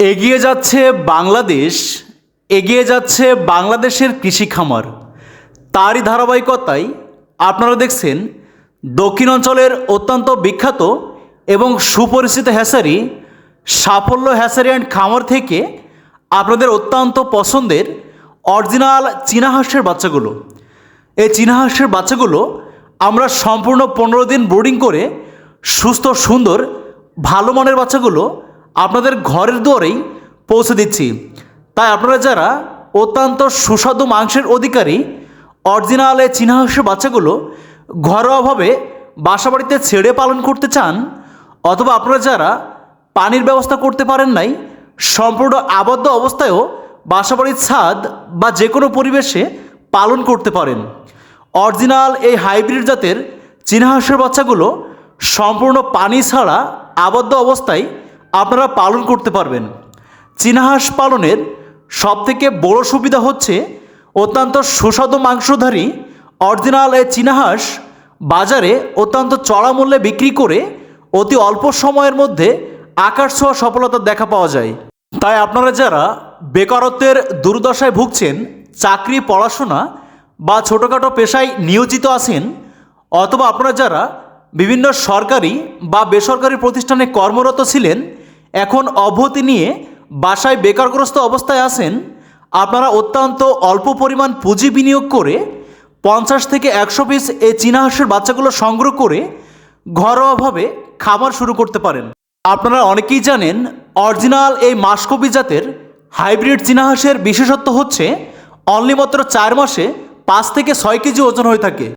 এগিয়ে যাচ্ছে বাংলাদেশ, এগিয়ে যাচ্ছে বাংলাদেশের কৃষি খামার। তারই ধারাবাহিকতায় আপনারা দেখছেন দক্ষিণ অঞ্চলের অত্যন্ত বিখ্যাত এবং সুপরিচিত হ্যাসারি, সাফল্য হ্যাসারি অ্যান্ড খামার থেকে আপনাদের অত্যন্ত পছন্দের অরিজিনাল চীনা হাঁসের বাচ্চাগুলো। এই চীনা হাঁসের বাচ্চাগুলো আমরা সম্পূর্ণ পনেরো দিন বোর্ডিং করে সুস্থ, সুন্দর, ভালো মানের বাচ্চাগুলো আপনাদের ঘরের দুয়ারেই পৌঁছে দিচ্ছি। তাই আপনারা যারা অত্যন্ত সুস্বাদু মাংসের অধিকারী, অরিজিনাল এই চীনা হাঁসের বাচ্চাগুলো ঘরোয়াভাবে বাসাবাড়িতে ছেড়ে পালন করতে চান, অথবা আপনারা যারা পানির ব্যবস্থা করতে পারেন নাই, সম্পূর্ণ আবদ্ধ অবস্থায়ও বাসাবাড়ির ছাদ বা যে কোনো পরিবেশে পালন করতে পারেন। অরিজিনাল এই হাইব্রিড জাতের চীনা হাঁসের বাচ্চাগুলো সম্পূর্ণ পানি ছাড়া আবদ্ধ অবস্থায় আপনারা পালন করতে পারবেন। চীনা হাঁস পালনের সবথেকে বড় সুবিধা হচ্ছে অত্যন্ত সুস্বাদু মাংসধারী অরিজিনাল এই চীনা হাঁস বাজারে অত্যন্ত চড়া মূল্যে বিক্রি করে অতি অল্প সময়ের মধ্যে আকাশ ছোঁয়া সফলতা দেখা পাওয়া যায়। তাই আপনারা যারা বেকারত্বের দুর্দশায় ভুগছেন, চাকরি, পড়াশোনা বা ছোটোখাটো পেশায় নিয়োজিত আছেন অথবা আপনারা যারা বিভিন্ন সরকারি বা বেসরকারি প্রতিষ্ঠানে কর্মরত ছিলেন এখন অব্যাহতি নিয়ে বাসায় বেকারগ্রস্ত অবস্থায় আছেন আপনারা অত্যন্ত অল্প পরিমাণ পুঁজি বিনিয়োগ করে পঞ্চাশ থেকে একশো পিস এই চীনা হাঁসের বাচ্চাগুলো সংগ্রহ করে ঘরোয়াভাবে খাবার শুরু করতে পারেন। আপনারা অনেকেই জানেন, অরিজিনাল এই মাসকবি জাতের হাইব্রিড চীনা হাঁসের বিশেষত্ব হচ্ছে, অনলি মাত্র চার মাসে পাঁচ থেকে ছয় কেজি ওজন হয়ে থাকে।